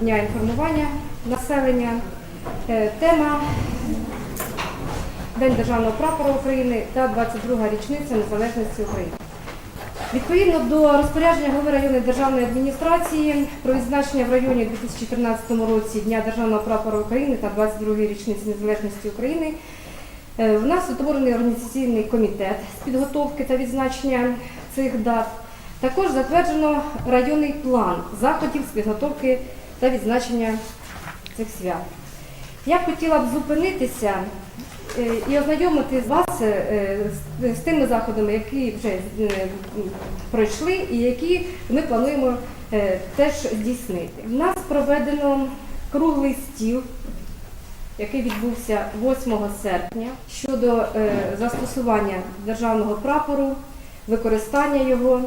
Дня інформування населення. Е, Тема День Державного прапора України та 22-га річниця Незалежності України. Відповідно до розпорядження голови районної державної адміністрації про відзначення в районі у 2014 році Дня Державного прапора України та 22-ї річниці Незалежності України е, в нас утворений організаційний комітет з підготовки та відзначення цих дат. Також затверджено районний план заходів з підготовки та відзначення цих свят. Я хотіла б зупинитися е, і ознайомити вас е, з- тими заходами, які вже пройшли і які ми плануємо е, теж здійснити. У нас проведено круглий стіл, який відбувся 8 серпня щодо застосування державного прапору, використання його.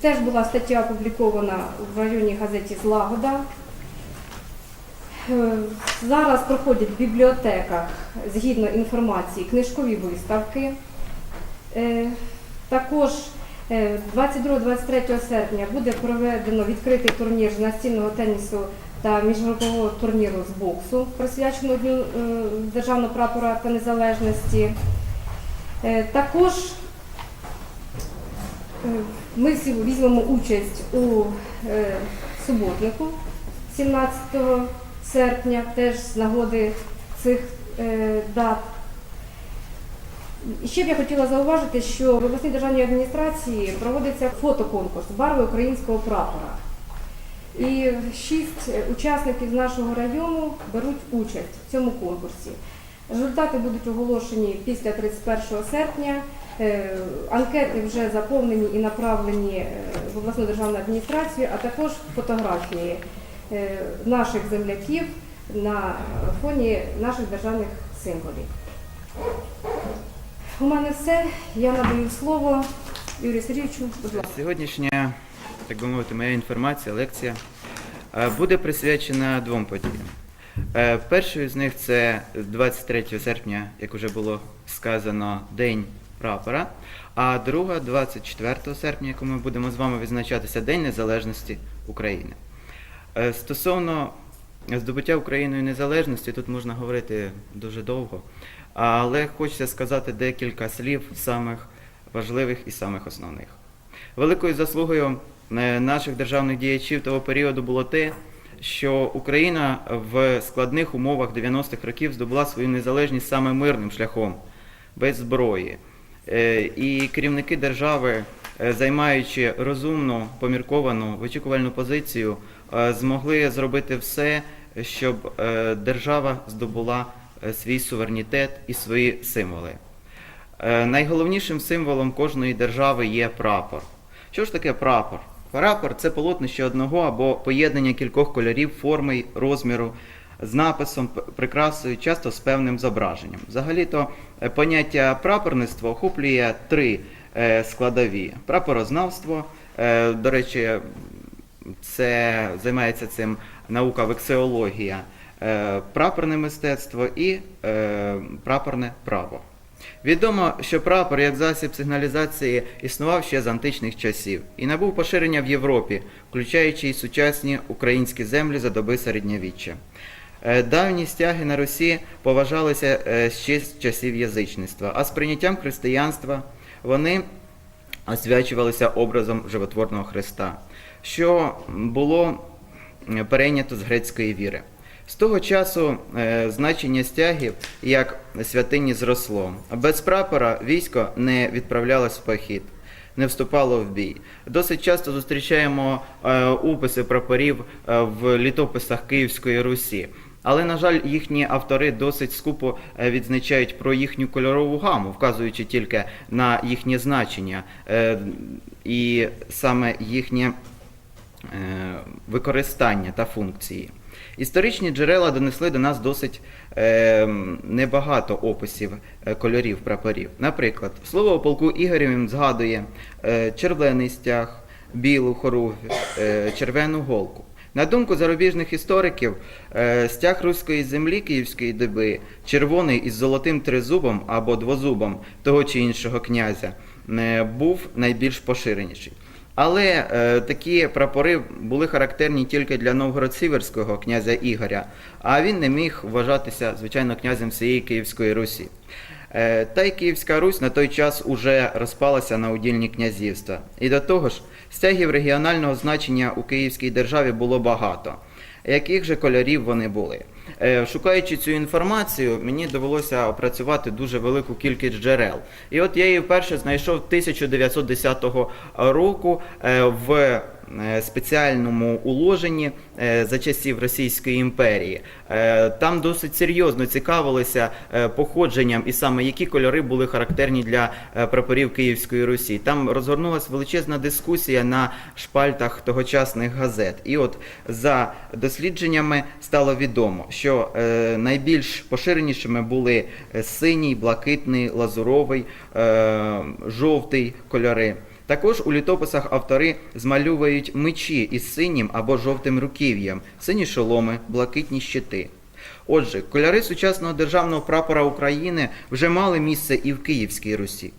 Теж була стаття опублікована в районній газеті Злагода. Е, Зараз проходять в бібліотеках згідно інформації книжкові виставки. Е, Також е, 22-23 серпня буде проведено відкритий турнір з настільного тенісу та міжгрупового турніру з боксу, присвяченого Дню е, Державного прапора та незалежності. Е, Також е, ми всі візьмемо участь у е, суботнику 17 серпня, теж з нагоди цих е, дат. Ще б я хотіла зауважити, що в обласній державній адміністрації проводиться фотоконкурс барви українського прапора. І шість е, учасників з нашого району беруть участь в цьому конкурсі. Результати будуть оголошені після 31 серпня. Е, Анкети вже заповнені і направлені е, в обласну державну адміністрацію, а також фотографії е, наших земляків на фоні наших державних символів. У мене все. Я надаю слово Юрію Сергійовичу. Сьогоднішня, так би мовити, моя інформація, лекція буде присвячена двом подіям. Е, Першою з них це 23 серпня, як вже було сказано, День прапора. А друга 24 серпня, яку ми будемо з вами відзначатися День Незалежності України. Е, Стосовно здобуття Україною незалежності, тут можна говорити дуже довго, але хочеться сказати декілька слів самих важливих і самих основних. Великою заслугою е, наших державних діячів того періоду було те, що Україна в складних умовах 90-х років здобула свою незалежність саме мирним шляхом, без зброї. Е, І керівники держави, е, займаючи розумну, помірковану, вичікувальну позицію, е, змогли зробити все, щоб держава здобула свій суверенітет і свої символи. Найголовнішим символом кожної держави є прапор. Що ж таке прапор? Прапор це полотнище одного або поєднання кількох кольорів, форми, розміру з написом, прикрасою, часто з певним зображенням. Взагалі-то е, поняття прапорництва охоплює три е, складові: прапорознавство, е, до речі, це займається цим наука вексеологія, прапорне мистецтво і прапорне право. Відомо, що прапор як засіб сигналізації існував ще з античних часів і набув поширення в Європі, включаючи й сучасні українські землі за доби середньовіччя. Е, Давні стяги на Русі поважалися е, ще з часів язичництва, а з прийняттям християнства вони освячувалися образом животворного Христа, що було перейнято з грецької віри. З того часу е, значення стягів як святині зросло. Без прапора військо не відправлялось в похід, не вступало в бій. Досить часто зустрічаємо е, уписи прапорів е, в літописах Київської Русі. Але, на жаль, їхні автори досить скупо е, відзначають про їхню кольорову гаму, вказуючи тільки на їхнє значення е, і саме їхнє е, використання та функції. Історичні джерела донесли до нас досить е, небагато описів е, кольорів прапорів. Наприклад, слово о полку Ігорєвим згадує е, червлений стяг, білу хоругвь, е, червену голку. На думку зарубіжних істориків, е, стяг руської землі Київської доби, червоний із золотим тризубом або двозубом того чи іншого князя, е, був найбільш поширеніший. Але е, такі прапори були характерні тільки для Новгород-Сіверського князя Ігоря, а він не міг вважатися, звичайно, князем всієї Київської Русі. Е, Та й Київська Русь на той час уже розпалася на удільні князівства. І до того ж, стягів регіонального значення у Київській державі було багато. Яких же кольорів вони були? Е, Шукаючи цю інформацію, мені довелося опрацювати дуже велику кількість джерел. І от я її вперше знайшов 1910 року е, в спеціальному уложенні е, за часів Російської імперії. Е, Там досить серйозно цікавилися е, походженням і саме які кольори були характерні для е, прапорів Київської Русі. Там розгорнулася величезна дискусія на шпальтах тогочасних газет. І от за дослідженнями стало відомо, що е, найбільш поширенішими були е, синій, блакитний, лазуровий, е, жовтий кольори. Також у літописах автори змальовують мечі із синім або жовтим руків'ям, сині шоломи, блакитні щити. Отже, кольори сучасного державного прапора України вже мали місце і в Київській Русі.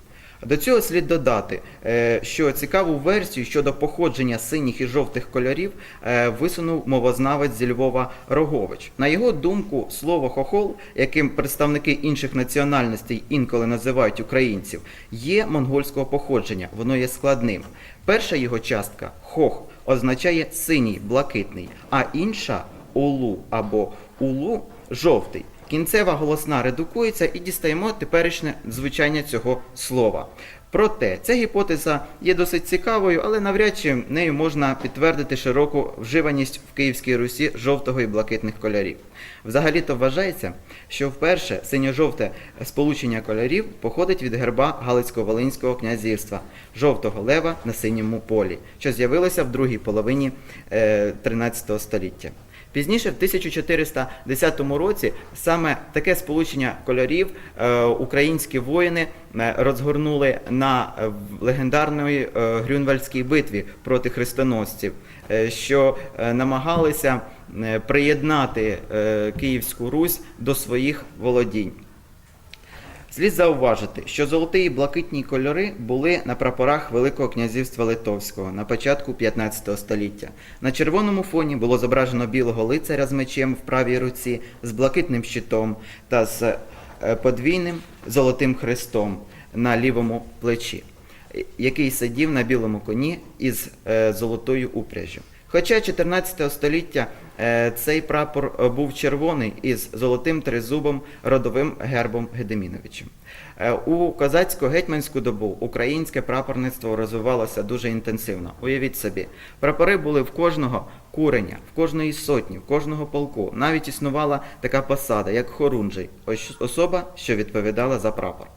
До цього слід додати, е, що цікаву версію щодо походження синіх і жовтих кольорів е, висунув мовознавець зі Львова Рогович. На його думку, слово хохол, яким представники інших національностей інколи називають українців, є монгольського походження, воно є складним. Перша його частка хох означає синій, блакитний, а інша улу або улу жовтий. Кінцева голосна редукується і дістаємо теперішнє звучання цього слова. Проте ця гіпотеза є досить цікавою, але навряд чи нею можна підтвердити широку вживаність в Київській Русі жовтого і блакитних кольорів. Взагалі-то вважається, що вперше синьо-жовте сполучення кольорів походить від герба Галицько-Волинського князівства жовтого лева на синьому полі, що з'явилося в другій половині е, 13 століття. Пізніше, в 1410 році, саме таке сполучення кольорів е, українські воїни е, розгорнули на е, легендарної Грюнвальдській битві проти хрестоносців, що намагалися приєднати Київську Русь до своїх володінь. Слід зауважити, що золоті і блакитні кольори були на прапорах Великого князівства Литовського на початку 15 століття. На червоному фоні було зображено білого лицаря з мечем в правій руці, з блакитним щитом та з е, подвійним золотим хрестом на лівому плечі, який сидів на білому коні із е, золотою упряжжю. Хоча 14 століття е, цей прапор е, був червоний із золотим тризубом родовим гербом Гедеміновичем. Е, У козацько-гетьманську добу українське прапорництво розвивалося дуже інтенсивно. Уявіть собі, прапори були в кожного куреня, в кожної сотні, в кожного полку. Навіть існувала така посада, як хорунжий, особа, що відповідала за прапор.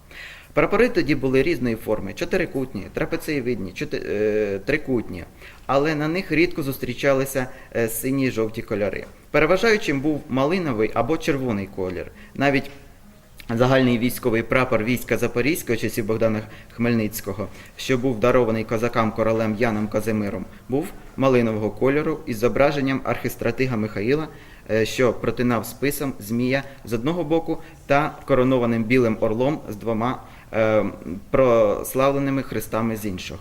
Прапори тоді були різної форми: чотирикутні, трапецеєвидні, е, трикутні, але на них рідко зустрічалися е, сині жовті кольори. Переважаючим був малиновий або червоний колір. Навіть Загальний військовий прапор війська Запорізького часів Богдана Хмельницького, що був дарований козакам королем Яном Казимиром, був малинового кольору із зображенням архистратига Михаїла, е, що протинав списом Змія з одного боку та коронованим білим орлом з двома прославленими хрестами з іншого.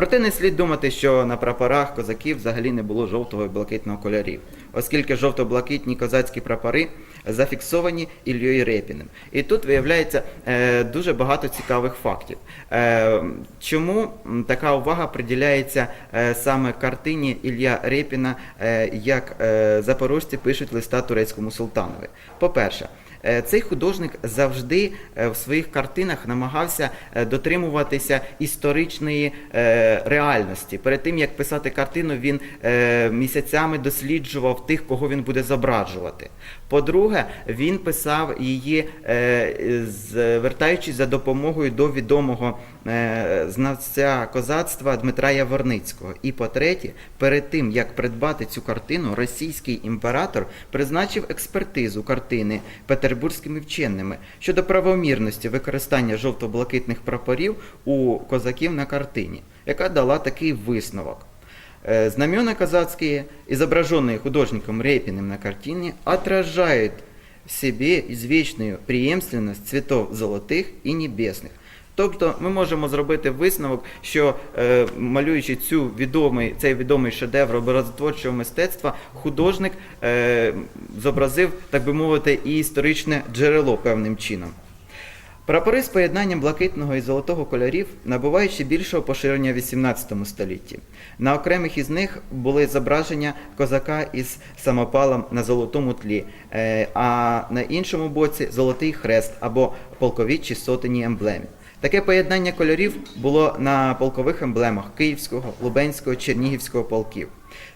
Проте не слід думати, що на прапорах козаків взагалі не було жовтого і блакитного кольорів, оскільки жовто-блакитні козацькі прапори зафіксовані Іллею Репіним. І тут виявляється е, дуже багато цікавих фактів. Е, чому така увага приділяється е, саме картині Ілля Репіна, е, як е, запорожці пишуть листа турецькому султанові? По-перше, Е, Цей художник завжди е, в своїх картинах намагався е, дотримуватися історичної е, реальності. Перед тим як писати картину, він е, місяцями досліджував тих, кого він буде зображувати. По-друге, він писав її, е, звертаючись за допомогою до відомого е, знавця козацтва Дмитра Яворницького. І по-третє, перед тим як придбати цю картину, російський імператор призначив експертизу картини петербурзькими вченими щодо правомірності використання жовто-блакитних прапорів у козаків на картині, яка дала такий висновок. Э, Знамена казацкие, изображенные художником Репиным на картине, отражают в себе извечную преемственность цветов золотых и небесных. Тобто ми можемо зробити висновок, що е, малюючи цю відомий, цей відомий шедевр образотворчого мистецтва, художник е, зобразив, так би мовити, і історичне джерело певним чином. Прапори з поєднанням блакитного і золотого кольорів набувають ще більшого поширення в XVIII столітті. На окремих із них були зображення козака із самопалом на золотому тлі, е, а на іншому боці золотий хрест або полкові чи сотені емблемі. Таке поєднання кольорів було на полкових емблемах Київського, Лубенського, Чернігівського полків.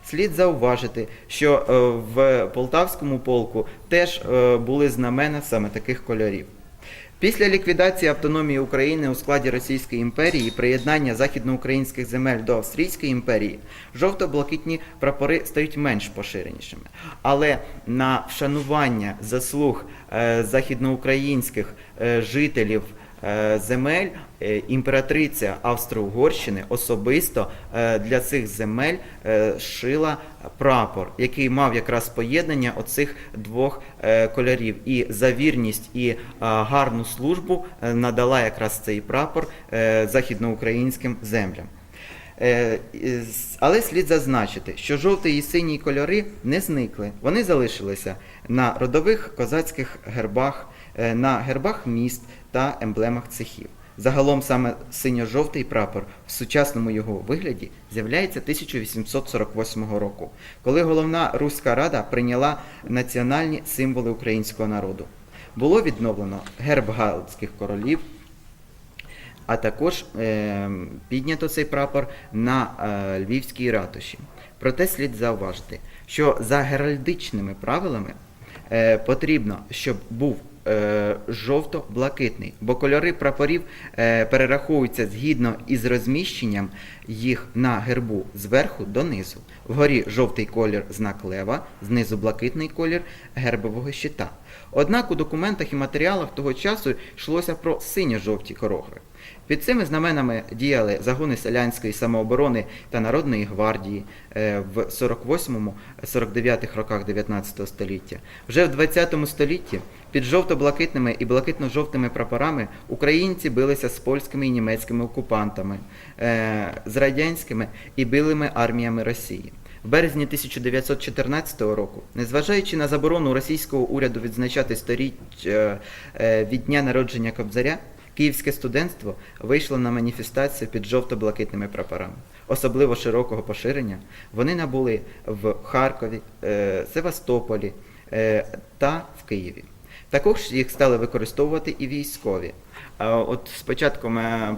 Слід зауважити, що е, в Полтавському полку теж е, були знамена саме таких кольорів. Після ліквідації автономії України у складі Російської імперії і приєднання західноукраїнських земель до Австрійської імперії, жовто-блакитні прапори стають менш поширенішими. Але на вшанування заслуг е, західноукраїнських е, жителів земель е, імператриця Австро-Угорщини особисто е, для цих земель е, шила прапор, який мав якраз поєднання оцих двох е, кольорів. І за вірність і е, гарну службу е, надала якраз цей прапор е, західноукраїнським землям. Е, Але слід зазначити, що жовтий і синій кольори не зникли. Вони залишилися на родових козацьких гербах, е, на гербах міст та емблемах цехів. Загалом саме синьо-жовтий прапор в сучасному його вигляді з'являється 1848 року, коли головна Руська Рада прийняла національні символи українського народу. Було відновлено герб галицьких королів, а також е, піднято цей прапор на е, Львівській ратуші. Проте слід зауважити, що за геральдичними правилами е, потрібно, щоб був е, жовто-блакитний, бо кольори прапорів е, перераховуються згідно із розміщенням їх на гербу зверху до низу. Вгорі жовтий колір знак лева, знизу блакитний колір гербового щита. Однак у документах і матеріалах того часу йшлося про синьо-жовті корогви. Під цими знаменами діяли загони селянської самооборони та Народної гвардії е, в 48-49 роках 19 століття. Вже в 20 столітті під жовто-блакитними і блакитно-жовтими прапорами українці билися з польськими і німецькими окупантами, е, з радянськими і білими арміями Росії. В березні 1914 року, незважаючи на заборону російського уряду відзначати сторіч е, від дня народження Кобзаря, київське студентство вийшло на маніфестацію під жовто-блакитними прапорами. Особливо широкого поширення вони набули в Харкові, е, Севастополі е, та в Києві. Також їх стали використовувати і військові. От з початком е,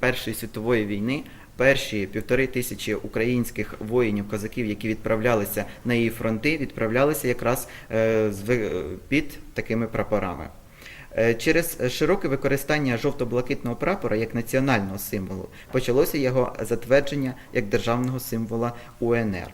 Першої світової війни перші півтори тисячі українських воїнів, козаків, які відправлялися на її фронти, відправлялися якраз під такими прапорами. Е, Через широке використання жовто-блакитного прапора як національного символу почалося його затвердження як державного символа УНР.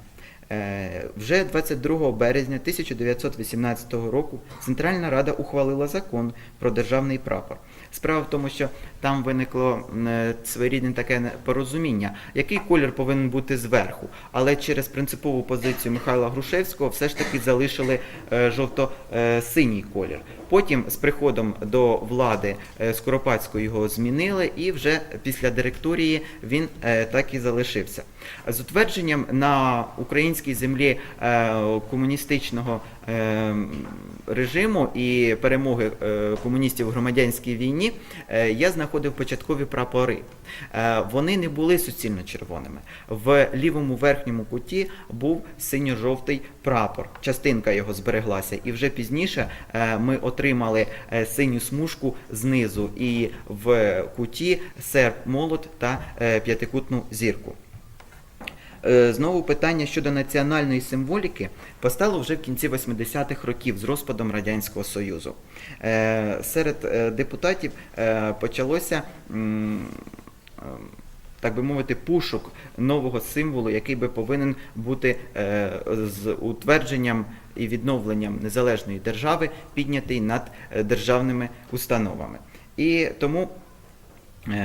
Е, Вже 22 березня 1918 року Центральна Рада ухвалила закон про державний прапор. Справа в тому, що там виникло е, своєрідне таке порозуміння, який колір повинен бути зверху. Але через принципову позицію Михайла Грушевського все ж таки залишили е, жовто-синій колір. Потім з приходом до влади е, Скоропадського його змінили, і вже після директорії він е, так і залишився. З утвердженням на українській землі е, комуністичного е, режиму і перемоги е, комуністів у громадянській війні е, я знаходив початкові прапори. Е, Вони не були суцільно червоними. В лівому верхньому куті був синьо-жовтий прапор. Частинка його збереглася, і вже пізніше е, ми отримали е, синю смужку знизу, і в куті серп молот та е, п'ятикутну зірку. Е, Знову питання щодо національної символіки постало вже в кінці 80-х років з розпадом Радянського Союзу. Е, Серед е, депутатів почалося. Так би мовити, пушок нового символу, який би повинен бути з утвердженням і відновленням незалежної держави, піднятий над державними установами. І тому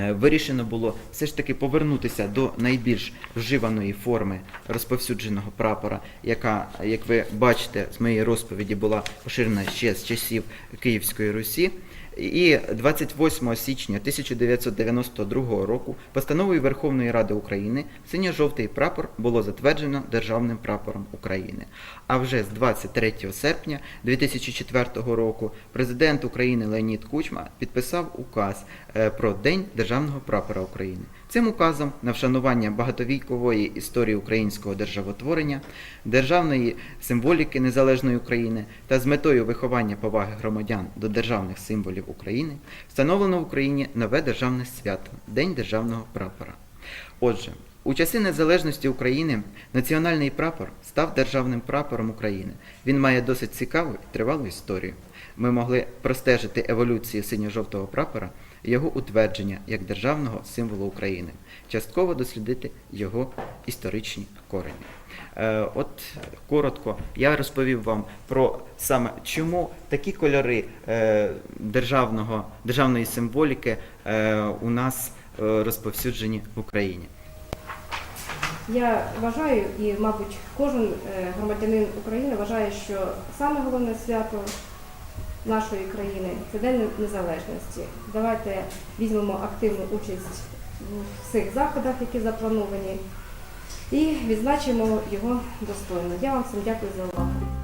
Вирішено було все ж таки повернутися до найбільш вживаної форми розповсюдженого прапора, яка, як ви бачите, з моєї розповіді була поширена ще з часів Київської Русі. І 28 січня 1992 року постановою Верховної Ради України синьо-жовтий прапор було затверджено державним прапором України. А вже з 23 серпня 2004 року президент України Леонід Кучма підписав указ е, про День державного прапора України. Цим указом на вшанування багатовікової історії українського державотворення, державної символіки незалежної України та з метою виховання поваги громадян до державних символів України встановлено в Україні нове державне свято День державного прапора. Отже, у часи незалежності України національний прапор став державним прапором України. Він має досить цікаву і тривалу історію. Ми могли простежити еволюцію синьо-жовтого прапора, його утвердження як державного символу України, частково дослідити його історичні корені. Е, От коротко я розповів вам про саме чому такі кольори е, державного, державної символіки е, у нас розповсюджені в Україні. Я вважаю, і, мабуть, кожен громадянин України вважає, що саме головне свято нашої країни це День Незалежності. Давайте візьмемо активну участь у всіх заходах, які заплановані, і відзначимо його достойно. Я вам всім дякую за увагу.